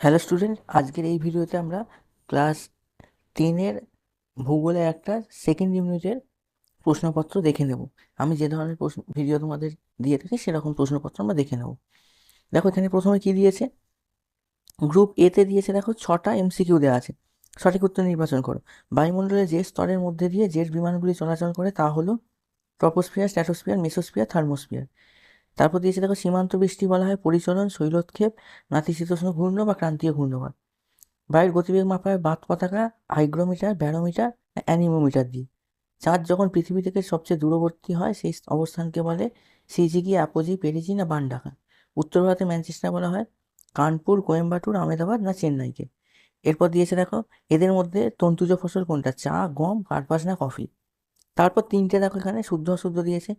Hello student আজকের এই ভিডিওতে আমরা ক্লাস টেনের ভূগোলের একটা সেকেন্ড ইউনিটের প্রশ্নপত্র দেখে নেব। আমি যে ধরনের প্রশ্ন ভিডিও তোমাদের দিয়ে থাকি সেরকম প্রশ্নপত্র আমরা দেখে নেব। দেখো এখানে প্রথমে কি দিয়েছে? গ্রুপ এতে দিয়েছে দেখো ছটা এমসিকিউ দেওয়া আছে। সঠিক উত্তর নির্বাচন করো। বায়ুমণ্ডলে যে স্তরের মধ্যে দিয়ে জেট বিমানগুলি চলাচল করে তা হলো ট্রপোস্ফিয়ার স্ট্যাটোস্ফিয়ার মেসোস্ফিয়ার থার্মোস্ফিয়ার তারপর দিয়েছে, দেখো, সীমান্ত বৃষ্টি বলা হয়, পরিচলন শৈলোৎক্ষেপ নাতিশীতোষ্ণ ঘূর্ণ বা ক্রান্তীয় ঘূর্ণবাদ বায়ুর গতিবেগ মাপা হয় বাত পতাকা, হাইগ্রোমিটার, ব্যারোমিটার অ্যানিমোমিটার দিয়ে। চাঁদ যখন পৃথিবী থেকে সবচেয়ে দূরবর্তী হয়, সেই অবস্থানকে বলে সিজিগি, অ্যাপোজি পেরিজি না বান্ডাকা উত্তর ভারতে ম্যানচেস্টার বলা হয়, কানপুর, কোয়েম্বাটুর আমেদাবাদ না চেন্নাইকে। এরপর দিয়েছে, দেখো, এদের মধ্যে তন্তুজ ফসল কোনটা? চা, গম কার্পাস না কফি। তারপর তিনটে, দেখো, এখানে শুদ্ধ অশুদ্ধ দিয়েছে।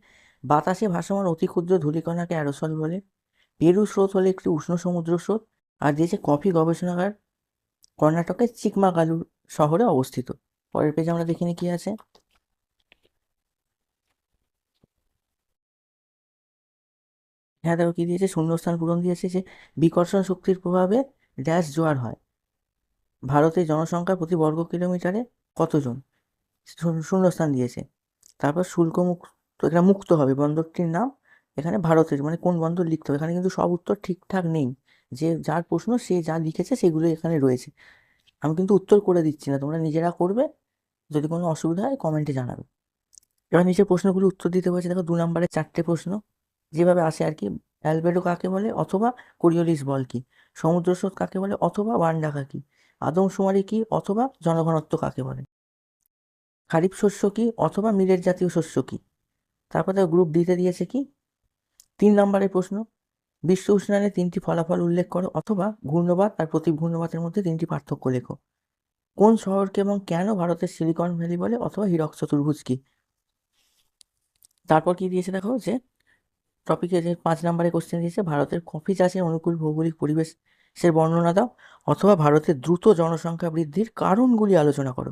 বাতাসে ভাসমান অতি ক্ষুদ্র ধূলিকণাকে অ্যারোসল বলে। পেরু স্রোত হলে একটি উষ্ণ সমুদ্র স্রোত, আর দিয়েছে কফি গবেষণাগার কর্ণাটকের চিকমাগালুর শহরে অবস্থিত। পরের পেজে আমরা দেখিনি কি আছে। হ্যাঁ দেখো কি দিয়েছে? শূন্যস্থান পূরণ দিয়েছে যে বিকর্ষণ শক্তির প্রভাবে ড্যাশ জোয়ার হয়। ভারতের জনসংখ্যা প্রতি বর্গ কিলোমিটারে কতজন? শূন্যস্থান দিয়েছে। তারপর শুল্ক মুক্ত এটা মুক্ত হবে বন্দরটির নাম। এখানে ভারতের মানে কোন বন্দর লিখতে হবে? এখানে কিন্তু সব উত্তর ঠিকঠাক নেই। যে যার প্রশ্ন, সে যা লিখেছে সেগুলো এখানে রয়েছে। আমি কিন্তু উত্তর করে দিচ্ছি না, তোমরা নিজেরা করবে। যদি কোনো অসুবিধা হয় কমেন্টে জানাবে। এবার নিচের প্রশ্নগুলো উত্তর দিতে বলেছে, দেখো দু নম্বরের চারটে প্রশ্ন। যেভাবে আসে আর কি অ্যালবেডো কাকে বলে, অথবা কোরিওলিস বল কি? সমুদ্র স্রোত কাকে বলে, অথবা ওয়ান্ডাকা কি? আদমশুমারি কি, অথবা জনঘনত্ব কাকে বলে? খারিফ শস্য কি, অথবা মিলেট জাতীয় শস্য কি? তারপর দেখো গ্রুপ ডিতে দিয়েছে কি? তিন নম্বরের প্রশ্ন, বিশ্ব উষ্ণায়নের তিনটি ফলাফল উল্লেখ করো অথবা ঘূর্ণবাদ আর প্রতি ঘূর্ণবাদের মধ্যে তিনটি পার্থক্য লেখো। কোন শহরকে এবং কেন ভারতের সিলিকন ভ্যালি বলে অথবা হীরক চতুর্ভুজ কি? তারপর কি দিয়েছে দেখো যে টপিকে যে পাঁচ নম্বরে কোশ্চেন দিয়েছে, ভারতের কফি চাষের অনুকূল ভৌগোলিক পরিবেশের বর্ণনা দাও অথবা ভারতের দ্রুত জনসংখ্যা বৃদ্ধির কারণগুলি আলোচনা করো।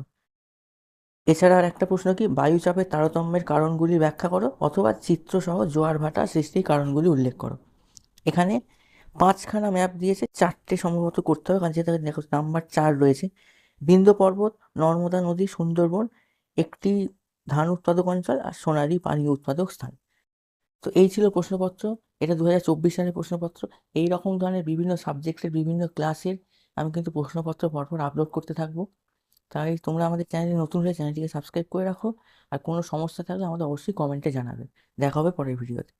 এছাড়া আর একটা প্রশ্ন কি? বায়ুচাপের তারতম্যের কারণগুলি ব্যাখ্যা করো অথবা চিত্রসহ জোয়ার ভাটা সৃষ্টির কারণগুলি উল্লেখ করো। এখানে পাঁচখানা ম্যাপ দিয়েছে, চারটে সম্ভবত করতে হবে, কারণ যেটা দেখো নাম্বার চার রয়েছে। বিন্ধ্য পর্বত, নর্মদা নদী, সুন্দরবন, একটি ধান উৎপাদক অঞ্চল আর সোনালী পানীয় উৎপাদক স্থান। তো এই ছিল প্রশ্নপত্র, এটা দু হাজার চব্বিশ সালের প্রশ্নপত্র। এই রকম ধরনের বিভিন্ন সাবজেক্টের বিভিন্ন ক্লাসের আমি কিন্তু প্রশ্নপত্র পরপর আপলোড করতে থাকব। তাই তোমরা আমাদের চ্যানেলে নতুন হলে চ্যানেলটিকে সাবস্ক্রাইব করে রাখো। আর কোনো সমস্যা থাকলে আমাদের অবশ্যই কমেন্টে জানাবে। দেখা হবে পরের ভিডিওতে।